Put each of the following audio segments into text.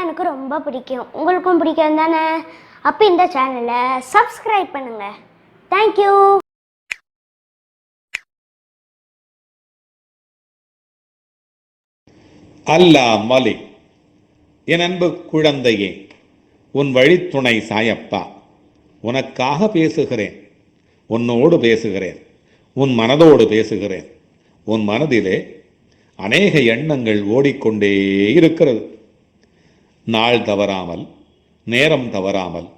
தான் எனக்கு ரொம்ப பிடிக்கும். உங்களுக்கும் பிடிக்கும் தானே? அப்போ இந்த சேனலை சப்ஸ்கிரைப் பண்ணுங்க. தேங்க்யூ அல்லா மலிக் என் அன்பு குழந்தையே உன் வழித்துணை சாயப்பா. உனக்காக பேசுகிறேன். உன்னோடு பேசுகிறேன். உன் மனதோடு பேசுகிறேன். உன் மனதிலே அநேக எண்ணங்கள் ஓடிக்கொண்டே இருக்கிறது. நாள் தவறாமல் நேரம் தவறாமல்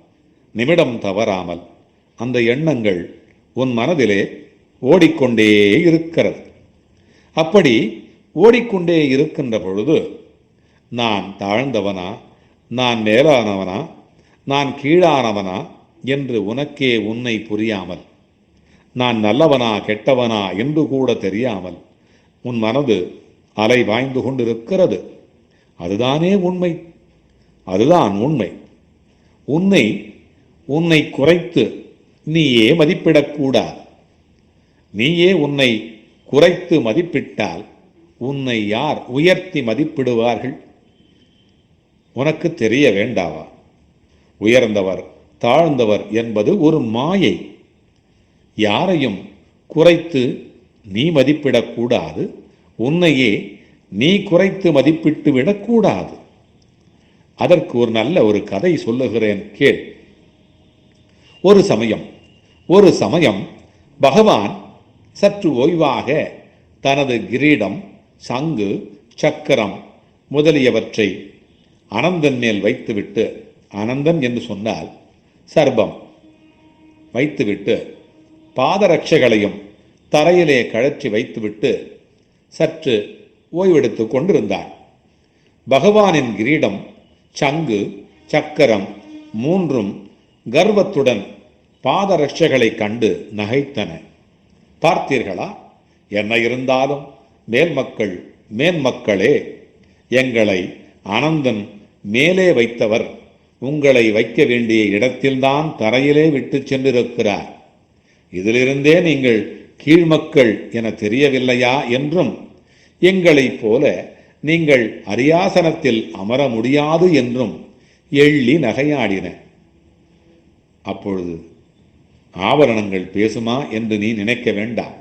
நிமிடம் தவறாமல் அந்த எண்ணங்கள் உன் மனதிலே ஓடிக்கொண்டே இருக்கிறது. அப்படி ஓடிக்கொண்டே இருக்கின்ற பொழுது நான் தாழ்ந்தவனா நான் மேலானவனா நான் கீழானவனா என்று உனக்கே உன்னை புரியாமல் நான் நல்லவனா கெட்டவனா என்று கூட தெரியாமல் உன் மனது அலை வாய்ந்து கொண்டிருக்கிறது. அதுதானே உண்மை. அதுதான் உண்மை. உன்னை உன்னை குறைத்து நீயே மதிப்பிடக்கூடாது. நீயே உன்னை குறைத்து மதிப்பிட்டால் உன்னை யார் உயர்த்தி மதிப்பிடுவார்கள்? உனக்கு தெரிய வேண்டாவா? உயர்ந்தவர் தாழ்ந்தவர் என்பது ஒரு மாயை. யாரையும் குறைத்து நீ மதிப்பிடக்கூடாது. உன்னையே நீ குறைத்து மதிப்பிட்டு விடக்கூடாது. அதற்கு ஒரு நல்ல ஒரு கதை சொல்லுகிறேன் கேள். ஒரு சமயம் ஒரு சமயம் பகவான் சற்று ஓய்வாக தனது கிரீடம் சங்கு சக்கரம் முதலியவற்றை அனந்தன் மேல் வைத்துவிட்டு அனந்தன் என்று சொன்னால் சர்பம் வைத்துவிட்டு பாதரட்சைகளையும் தரையிலே கழற்றி வைத்துவிட்டு சற்று ஓய்வெடுத்து கொண்டிருந்தார் பகவானின் கிரீடம் சங்கு சக்கரம் மூன்றும் கர்வத்துடன் பாதரட்சைகளை கண்டு நகைத்தன. பார்த்தீர்களா? என்ன இருந்தாலும் மேல்மக்கள் மேன்மக்களே எங்களை அனந்தன் மேலே வைத்தவர் உங்களை வைக்க வேண்டிய இடத்தில்தான் தரையிலே விட்டு சென்றிருக்கிறார். இதிலிருந்தே நீங்கள் கீழ்மக்கள் என தெரியவில்லையா என்றும் எங்களைப் போல நீங்கள் அரியாசனத்தில் அமர முடியாது என்றும் எள்ளி நகையாடின. அப்பொழுது ஆபரணங்கள் பேசுமா என்று நீ நினைக்க வேண்டாம்.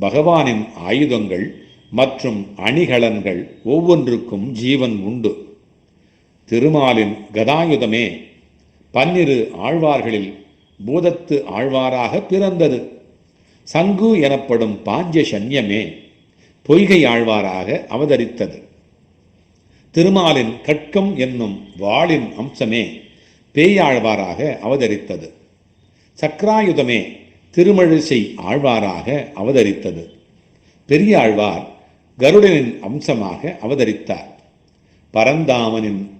பகவானின் ஆயுதங்கள் மற்றும் அணிகலன்கள் ஒவ்வொன்றுக்கும் ஜீவன் உண்டு. திருமாலின் கதாயுதமே பன்னிரு ஆழ்வார்களில் பூதத்து ஆழ்வாராக பிறந்தது. சங்கு எனப்படும் பாஞ்ச சன்யமே பொய்கை ஆழ்வாராக அவதரித்தது. திருமாலின் கட்கம் என்னும் வாளின் அம்சமே பேயாழ்வாராக அவதரித்தது. சக்ராயுதமே திருமழிசை ஆழ்வாராக அவதரித்தது. பெரியாழ்வார் கருடனின் அம்சமாக அவதரித்தார். பரந்தாமனின்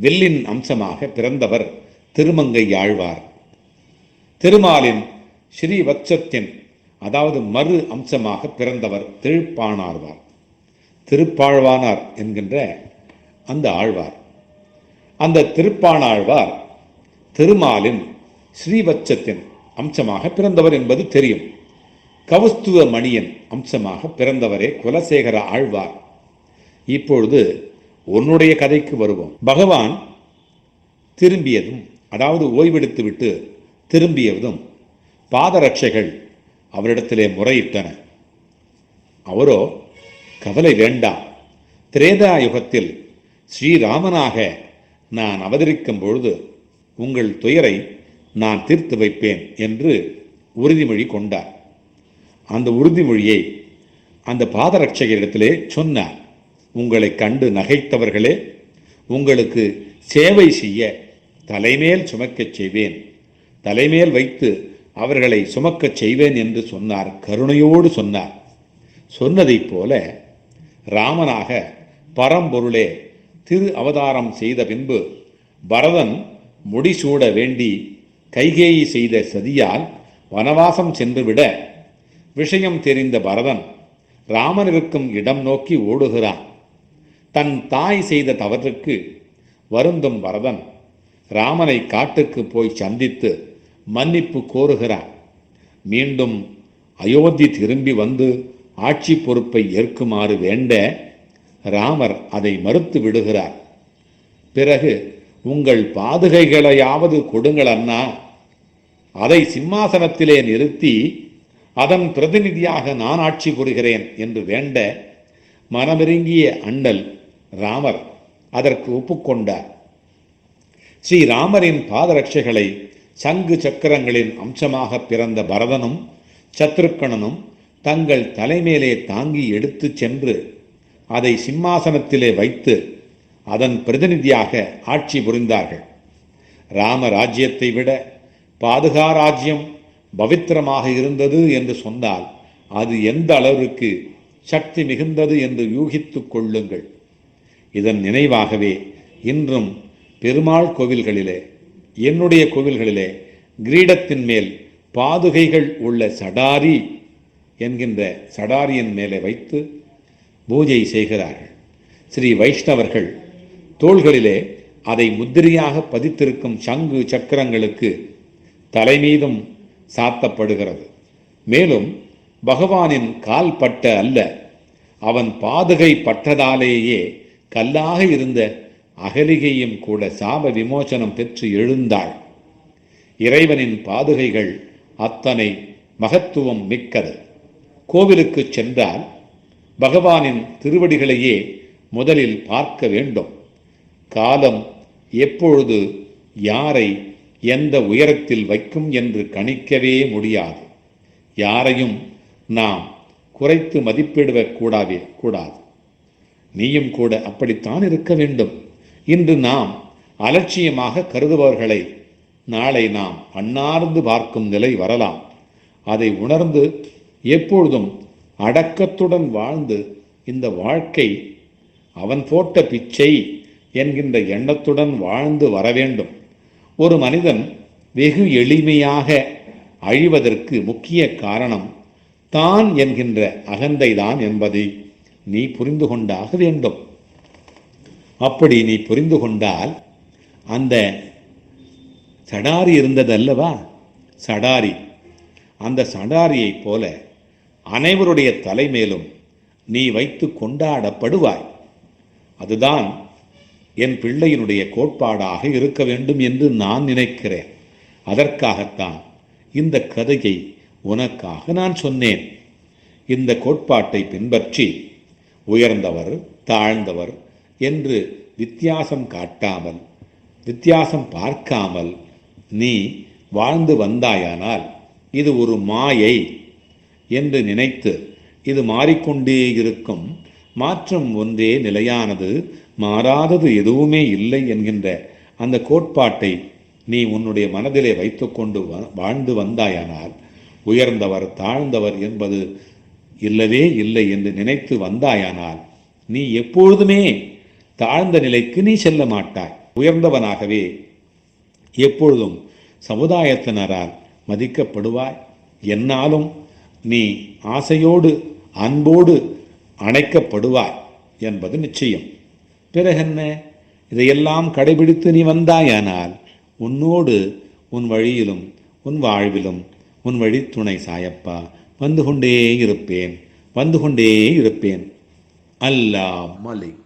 வில்லின் அம்சமாக பிறந்தவர் திருமங்கை ஆழ்வார். திருமாலின் ஸ்ரீவத்சத்தின் அதாவது மறு அம்சமாக பிறந்தவர் திருப்பானார்வார். திருப்பாழ்வானார் என்கின்ற அந்த ஆழ்வார். அந்த திருப்பாணாழ்வார் திருமாலின் ஸ்ரீவச்சத்தின் அம்சமாக பிறந்தவர் என்பது தெரியும். கவுஸ்துவ மணியின் அம்சமாக பிறந்தவரே குலசேகர ஆழ்வார். இப்பொழுது உன்னுடைய கதைக்கு வருவோம். பகவான் திரும்பியதும் அதாவது ஓய்வெடுத்து விட்டு திரும்பியதும் பாதரட்சைகள் அவரிடத்திலே முறையிட்டன. அவரோ கவலை வேண்டாம் திரேதா யுகத்தில் ஸ்ரீராமனாக நான் அவதரிக்கும் பொழுது உங்கள் துயரை நான் தீர்த்து வைப்பேன் என்று உறுதிமொழி கொண்டார். அந்த உறுதிமொழியை அந்த பாதரட்சகரிடத்திலே சொன்னார். உங்களை கண்டு நகைத்தவர்களே உங்களுக்கு சேவை செய்ய தலைமேல் சுமக்கச் செய்வேன். தலைமேல் வைத்து அவர்களை சுமக்கச் செய்வேன் என்று சொன்னார் கருணையோடு சொன்னார். சொன்னதைப் போல ராமனாக பரம்பொருளே திரு அவதாரம் செய்த பின்பு பரதன் முடிசூட வேண்டி கைகேயி செய்த சதியால் வனவாசம் சென்றுவிட விஷயம் தெரிந்த பரதன் ராமன் இருக்கும் இடம் நோக்கி ஓடுகிறான். தன் தாய் செய்த தவற்றுக்கு வருந்தும் பரதன் ராமனை காட்டுக்கு போய் சந்தித்து மன்னிப்பு கோருகிறார். மீண்டும் அயோத்தி திரும்பி வந்து ஆட்சி பொறுப்பை ஏற்குமாறு வேண்ட ராமர் அதை மறுத்து விடுகிறார். பிறகு உங்கள் பாதுகைகளையாவது கொடுங்கள் அண்ணா. அதை சிம்மாசனத்திலே நிறுத்தி அதன் பிரதிநிதியாக நான் ஆட்சி புரிகிறேன் என்று வேண்ட மனமிருங்கிய அண்ணல் ராமர் அதற்கு ஒப்புக்கொண்டார். ஸ்ரீராமரின் பாதரட்சைகளை சங்கு சக்கரங்களின் அம்சமாக பிறந்த பரதனும் சத்ருக்கணனும் தங்கள் தலைமேலே தாங்கி எடுத்து சென்று அதை சிம்மாசனத்திலே வைத்து அதன் பிரதிநிதியாக ஆட்சி புரிந்தார்கள். ராம ராஜ்யத்தை விட பாதுகா ராஜ்யம் பவித்திரமாக இருந்தது என்று சொன்னால் அது எந்த அளவிற்கு சக்தி மிகுந்தது என்று யூகித்துக் கொள்ளுங்கள். இதன் நினைவாகவே இன்றும் பெருமாள் கோவில்களிலே என்னுடைய கோவில்களிலே கிரீடத்தின் மேல் பாதுகைகள் உள்ள சடாரி என்கின்ற சடாரியின் மேலே வைத்து பூஜை செய்கிறார்கள். ஸ்ரீ வைஷ்ணவர்கள் தோள்களிலே அதை முத்திரையாக பதித்திருக்கும் சங்கு சக்கரங்களுக்கு தலைமீதும் சாத்தப்படுகிறது. மேலும் பகவானின் கால் பட்ட அல்ல அவன் பாதுகை பட்டதாலேயே கல்லாக இருந்த அகலிகையும் கூட சாப விமோசனம் பெற்று எழுந்தாள். இறைவனின் பாதுகைகள் அத்தனை மகத்துவம் மிக்கது. கோவிலுக்கு சென்றால் பகவானின் திருவடிகளையே முதலில் பார்க்க வேண்டும். காலம் எப்பொழுது யாரை எந்த உயரத்தில் வைக்கும் என்று கணிக்கவே முடியாது. யாரையும் நாம் குறைத்து மதிப்பிடுவக்கூடாவே கூடாது. நீயும் கூட அப்படித்தான் இருக்க வேண்டும். இன்று நாம் அலட்சியமாக கருதுபவர்களை நாளை நாம் அன்னார்ந்து பார்க்கும் நிலை வரலாம். அதை உணர்ந்து எப்பொழுதும் அடக்கத்துடன் வாழ்ந்து இந்த வாழ்க்கை அவன் போட்ட பிச்சை என்கின்ற எண்ணத்துடன் வாழ்ந்து வர வேண்டும். ஒரு மனிதன் வெகு எளிமையாக அழிவதற்கு முக்கிய காரணம் தான் என்கின்ற அகந்தைதான் என்பதை நீ புரிந்து கொண்டாக வேண்டும். அப்படி நீ புரிந்து கொண்டால் அந்த சடாரி இருந்தது அல்லவா சடாரி. அந்த சடாரியைப் போல அனைவருடைய தலைமேலும் நீ வைத்து கொண்டாடப்படுவாய். அதுதான் என் பிள்ளையினுடைய கோட்பாடாக இருக்க வேண்டும் என்று நான் நினைக்கிறேன். அதற்காகத்தான் இந்த கதையை உனக்காக நான் சொன்னேன். இந்த கோட்பாட்டை பின்பற்றி உயர்ந்தவர் தாழ்ந்தவர் என்று வித்தியாசம் காட்டாமல் வித்தியாசம் பார்க்காமல் நீ வாழ்ந்து வந்தாயானால் இது ஒரு மாயை என்று நினைத்து இது மாறிக்கொண்டே இருக்கும். மாற்றம் ஒன்றே நிலையானது மாறாதது எதுவுமே இல்லை என்கின்ற அந்த கோட்பாட்டை நீ உன்னுடைய மனதிலே வைத்துக்கொண்டு வாழ்ந்து வந்தாயானால் உயர்ந்தவர் தாழ்ந்தவர் என்பது இல்லவே இல்லை என்று நினைத்து வந்தாயானால் நீ எப்பொழுதுமே தாழ்ந்த நிலைக்கு நீ செல்ல மாட்டாய். உயர்ந்தவனாகவே எப்பொழுதும் சமுதாயத்தினரால் மதிக்கப்படுவாய். என்னாலும் நீ ஆசையோடு அன்போடு அணைக்கப்படுவாய் என்பது நிச்சயம். பிறகென்ன? இதையெல்லாம் கடைபிடித்து நீ வந்தாயானால் உன்னோடு உன் வழியிலும் உன் வாழ்விலும் உன் வழித்துணை சாயப்பா வந்து கொண்டே இருப்பேன் வந்து கொண்டே இருப்பேன். அல்லா மலிக்.